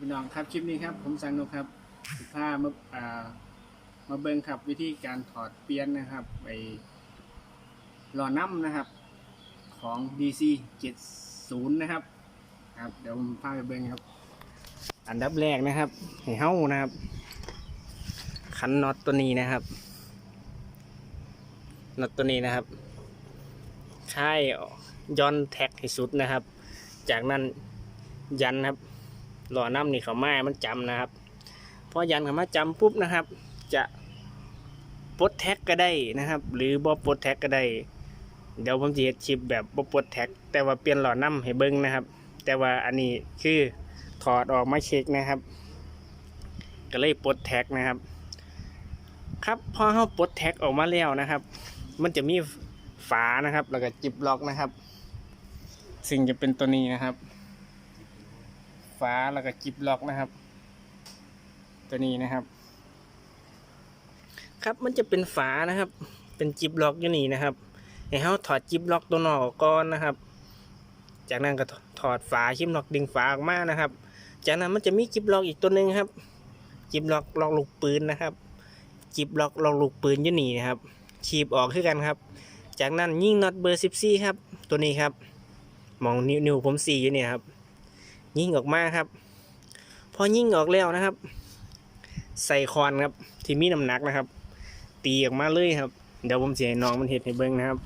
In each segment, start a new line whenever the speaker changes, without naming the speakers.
พี่น้องครับคลิปนี้ครับ ผมสังนุครับสิพามาอ่ามาเบิ่งครับวิธีการถอดเปลี่ยนนะครับไปหล่อน้ำนะครับของ DC 70 นะครับ ครับ เดี๋ยวผมพาไปเบิ่งครับ อันดับแรกนะครับให้เฮ้านะครับ ขันน็อตตัวนี้นะครับน็อตตัวนี้นะครับค่ายย้อนแท็กให้สุดนะครับ จากนั้นยันครับ หล่อน้ำนี่เขาไม้มันจำนะครับพอยันเขามาจำปุ๊บนะครับ จะปลดแท็กก็ได้นะครับ หรือบ่ปลดแท็กก็ได้ เดี๋ยวผมจะเฮ็ดคลิปแบบบ่ปลดแท็ก แต่ว่าเปลี่ยนหล่อน้ำให้เบิ้งนะครับ แต่ว่าอันนี้คือถอดออกมาเช็คนะครับ ก็เลยปลดแท็กนะครับ ครับพอเขาปลดแท็กออกมาแล้วนะครับ มันจะมีฝานะครับ แล้วก็จิบล็อกนะครับ สิ่งจะเป็นตัวนี้นะครับ ฝาแล้วก็จิบล็อกนะครับ ตัวนี้นะครับ ครับมันจะเป็นฝานะครับ เป็นจิบล็อกอยู่นี่นะครับให้เขาถอดจิบล็อกตัวนอกออกก่อนนะครับ จากนั้นก็ถอดฝาชิมล็อกดึงฝาออกมานะครับ จากนั้นมันจะมีจิบล็อกอีกตัวหนึ่งครับ จิบล็อกล็อกลูกปืนนะครับ จิบล็อกล็อกลูกปืนอยู่นี่นะครับขีบออกคือกันครับ จากนั้นยิ่งน็อตเบอร์ 14 ครับ ตัวนี้ครับ มองนิ้วผมสีอยู่เนี่ยครับ ยิงออกมาครับ พอยิงออกแล้วนะครับ ใส่คอนครับ ที่มีน้ำหนักนะครับ ตีออกมาเลยครับ เดี๋ยวผมจะให้น้องมันเห็ดให้เบิ้งนะครับ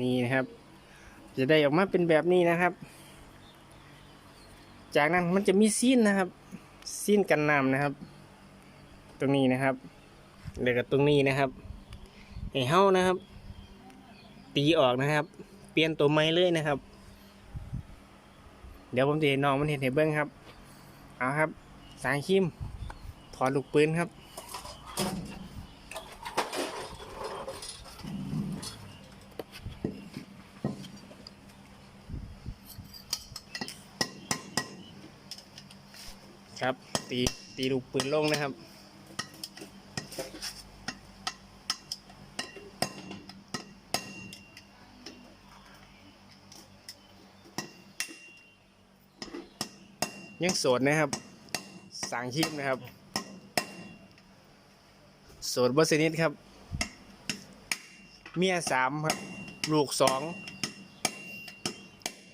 นี่นะครับ จะได้ออกมาเป็นแบบนี้นะครับ จากนั้นมันจะมีซีนนะครับ ซีนกันน้ำนะครับ ตรงนี้นะครับเดี๋ยวกับตรงนี้นะครับให้เฮ้านะครับ ตีออกนะครับ เปลี่ยนตัวไม้เลยนะครับ เดี๋ยวผมจะให้น้องมันเห็นเห็นเบิ้งครับ เอาครับ สางคิมถอดลูกปืนครับ ครับ ตีตีลูกปืนลงนะครับ ยังโสดนะครับ สั่งชิมนะครับ โสดบสนิทครับ เมียสามครับ ลูกสอง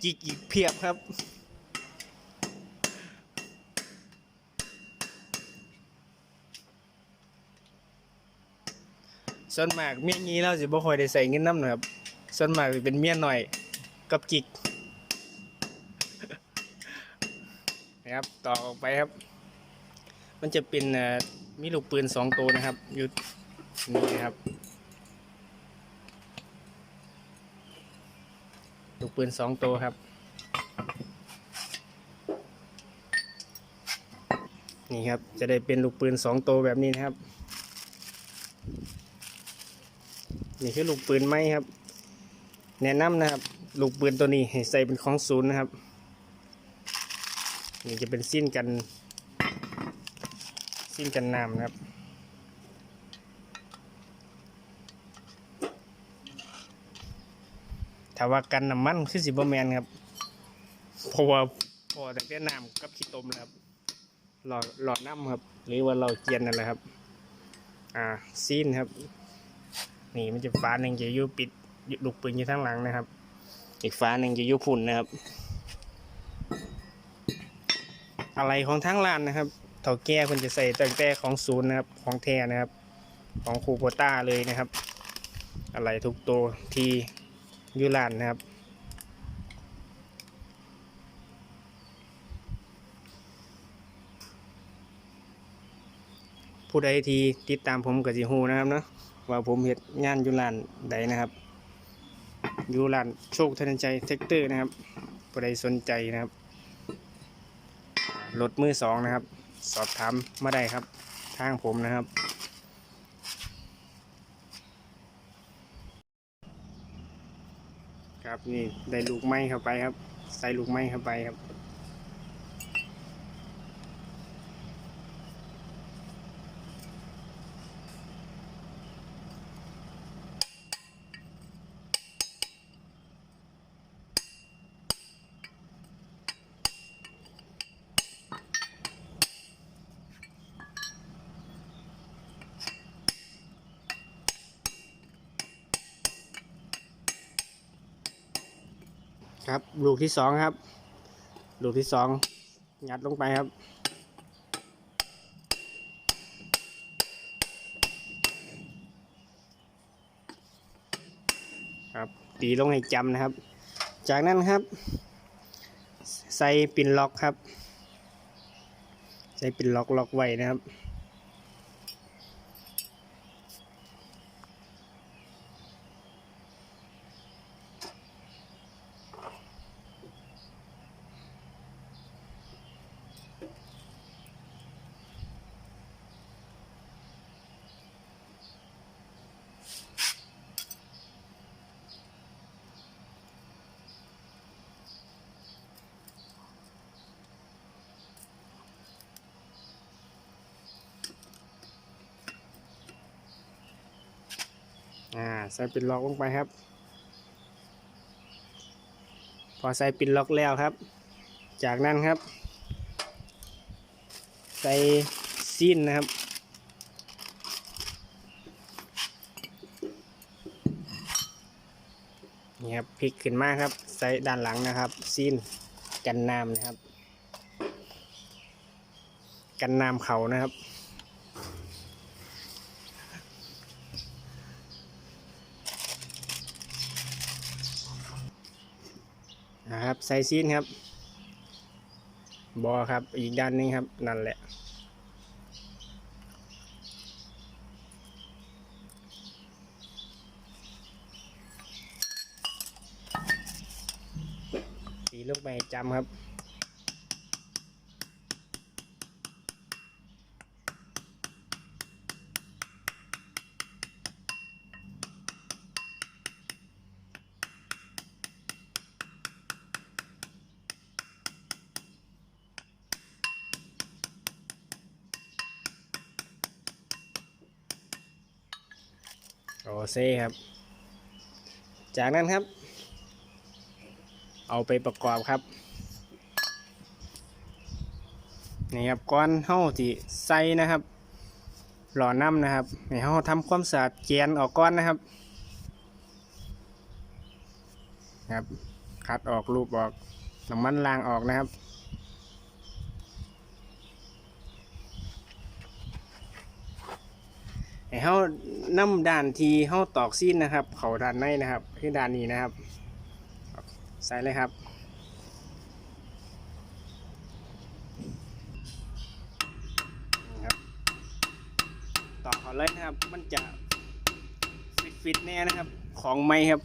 จิกอีกเพียบครับ ส่วนมากเมียงี้เราสิบ่ค่อยได้ใส่เงินน้ำนะครับ ส่วนมากสิเป็นเมียหน่อยกับกิกนะครับต่อออกไปครับ มันจะเป็นอ่อมีลูกปืนสองตัวนะครับอยู่นี่นะครับ ลูกปืนสองตัวครับ นี่ครับจะได้เป็นลูกปืนสองตัวแบบนี้นะครับ นี่คือลูกปืนไม้ครับ แนะนำนะครับ ลูกปืนตัวนี้ให้ใส่เป็นของศูนย์นะครับ นี่จะเป็นสิ้นกัน สิ้นกันน้ำนะครับถ้าว่ากันน้ำมันคือสิบแมนครับเพราะว่าพอแต่แต่น้ำกับขี้ตมนะครับหลอดหลอดน้ำครับ หรือว่าเราเจียนนั่นแหละครับ อ่าซีนครับ นี่มันจะฟ้าหนึ่งจะอยู่ปิดลูกปืนอยู่ทั้งหลังนะครับ อีกฟ้าหนึ่งจะอยู่พุ่นนะครับ อะไรของทั้งร้านนะครับเถ่าแก่คนจะใส่ตั้งแต่ของศูนย์นะครับ ของแท้นะครับ ของคูโบต้าเลยนะครับ อะไรทุกตัวที่อยูร้านนะครับผู้ใดที่ติดตามผมกับจิฮูนะครับเนาะ ว่าผมเห็ดงานอยูร้านใดนะครับอยูร้านโชคธนใจเทคเตอร์นะครับผู้ใดสนใจนะครับรถมือสองนะครับ สอบถามมาได้ครับ ทางผมนะครับ ครับนี่ได้ลูกไม้เข้าไปครับ ใส่ลูกไม้เข้าไปครับ ครับ ลูกที่สองครับ ลูกที่สองยัดลงไปครับ ครับตีลงให้จำนะครับ จากนั้นครับ ใส่ปินล็อกครับ ใส่ปินล็อกล็อกไว้นะครับ ใส่ปินล็อกลงไปครับ พอใส่ปินล็อกแล้วครับ จากนั้นครับ ใส่ซีนนะครับนี่ครับพลิกขึ้นมาครับ ใส่ด้านหลังนะครับซีนกันน้ำนะครับ กันน้ำเขานะครับ นะครับไซซีนครับ บอครับ อีกด้านหนึงครับ นั่นแหละตีลงไปให้จำครับ อเซครับ จากนั้นครับ เอาไปประกอบครับนี่ครับก้อนเห่าที่ใส่นะครับ หล่อน้ำนะครับให้เห่าทำความสะอาดแกนออกก้อนนะครับครับคัดออกรูปออกน้ำมันล้างออกนะครับ ให้ เฮานำด่านที่เฮาตอกซีนนะครับ เขาด่านในนะครับคือด้านนี้นะครับใส่เลยครับต่อเขาเลยนะครับ มันจะฟิตฟิตๆแน่นะครับ ของไม้ครับ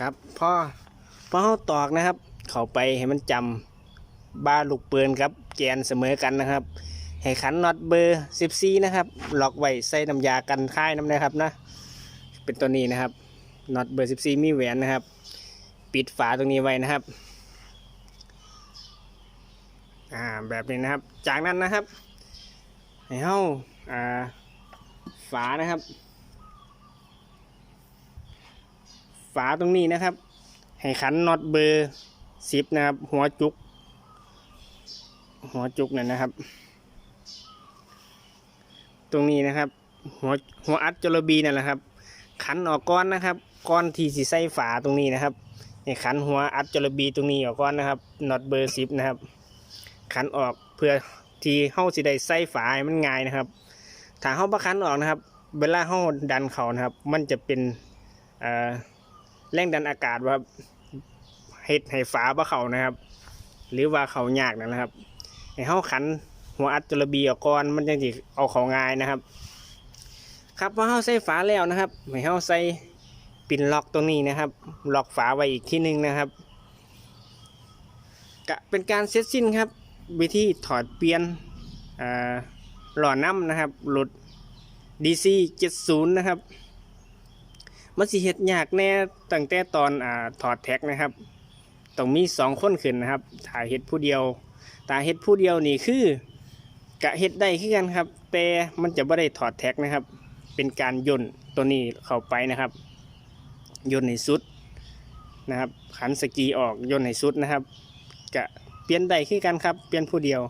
ครับพอพอเขาตอกนะครับ เข้าไปให้มันจำบ้าลูกปืนครับแกนเสมอกันนะครับ ให้ขันน็อตเบอร์ 14 นะครับล็อกไว้ใส่น้ำยากันค่ายน้ำนะครับนะเป็นตัวนี้นะครับน็อตเบอร์ 14 มีแหวนนะครับ ปิดฝาตรงนี้ไว้นะครับอ่าแบบนี้นะครับจากนั้นนะครับให้เฮาอ่าฝานะครับ ฝาตรงนี้นะครับ ให้ขันน็อตเบอร์สิบนะครับ หัวจุก หัวจุกนั่นนะครับ ตรงนี้นะครับ หัวหัวอัดจลบีนั่นแหละครับ ขันออกก้อนนะครับ ก้อนที่สีใส่ฝาตรงนี้นะครับให้ขันหัวอัดจลบีตรงนี้ออกก้อนนะครับน็อตเบอร์สิบนะครับ ขันออกเพื่อที่เฮ้าสิได้ใส่ฝาให้มันง่ายนะครับ ถ้าเฮ้าประคันออกนะครับ เวลาเฮ้าดันเขานะครับ มันจะเป็นอ่อ แรงดันอากาศว่าเฮ็ดให้ฝาบ่เขานะครับ หรือว่าเขายากนะครับให้เฮาขันหัวอัดจระบีออกก่อนมันจังสิเอาเขาง่ายนะครับ ครับพอเฮาใส่ฝาแล้วนะครับให้เฮาใส่ปินล็อกตรงนี้นะครับ ล็อกฝาไว้อีกที่หนึ่งนะครับกะเป็นการเสร็จสิ้นครับ วิธีถอดเปลี่ยนหล่อน้ำนะครับหลุด DC 70 นะครับ มันสิเฮ็ดยากแน่ตั้งแต่ตอนอ่าถอดแท็กนะครับต้องมีสองคนขึ้นนะครับถ้าเฮ็ดผู้เดียวถ้าเฮ็ดผู้เดียวนี่คือกะเฮ็ดได้คือกันครับ แต่มันจะบ่ได้ถอดแท็กนะครับ เป็นการย่นตัวนี้เข้าไปนะครับย่นในสุดนะครับขันสกีออกย่นให้สุดนะครับกะเปลี่ยนได้คือกันครับ เปลี่ยนผู้เดียว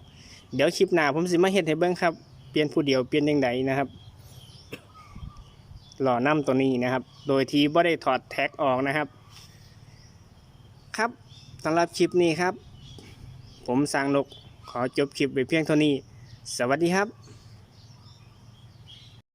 เดี๋ยวคลิปหน้าผมสิมาเฮ็ดให้เบิ่งครับ เปลี่ยนผู้เดียวเปลี่ยนยังไงนะครับ หล่อน้ำตัวนี้นะครับ โดยที่ไม่ได้ถอดแท็กออกนะครับ ครับสำหรับคลิปนี้ครับ ผมสร้างนกขอจบคลิปไปเพียงเท่านี้ สวัสดีครับ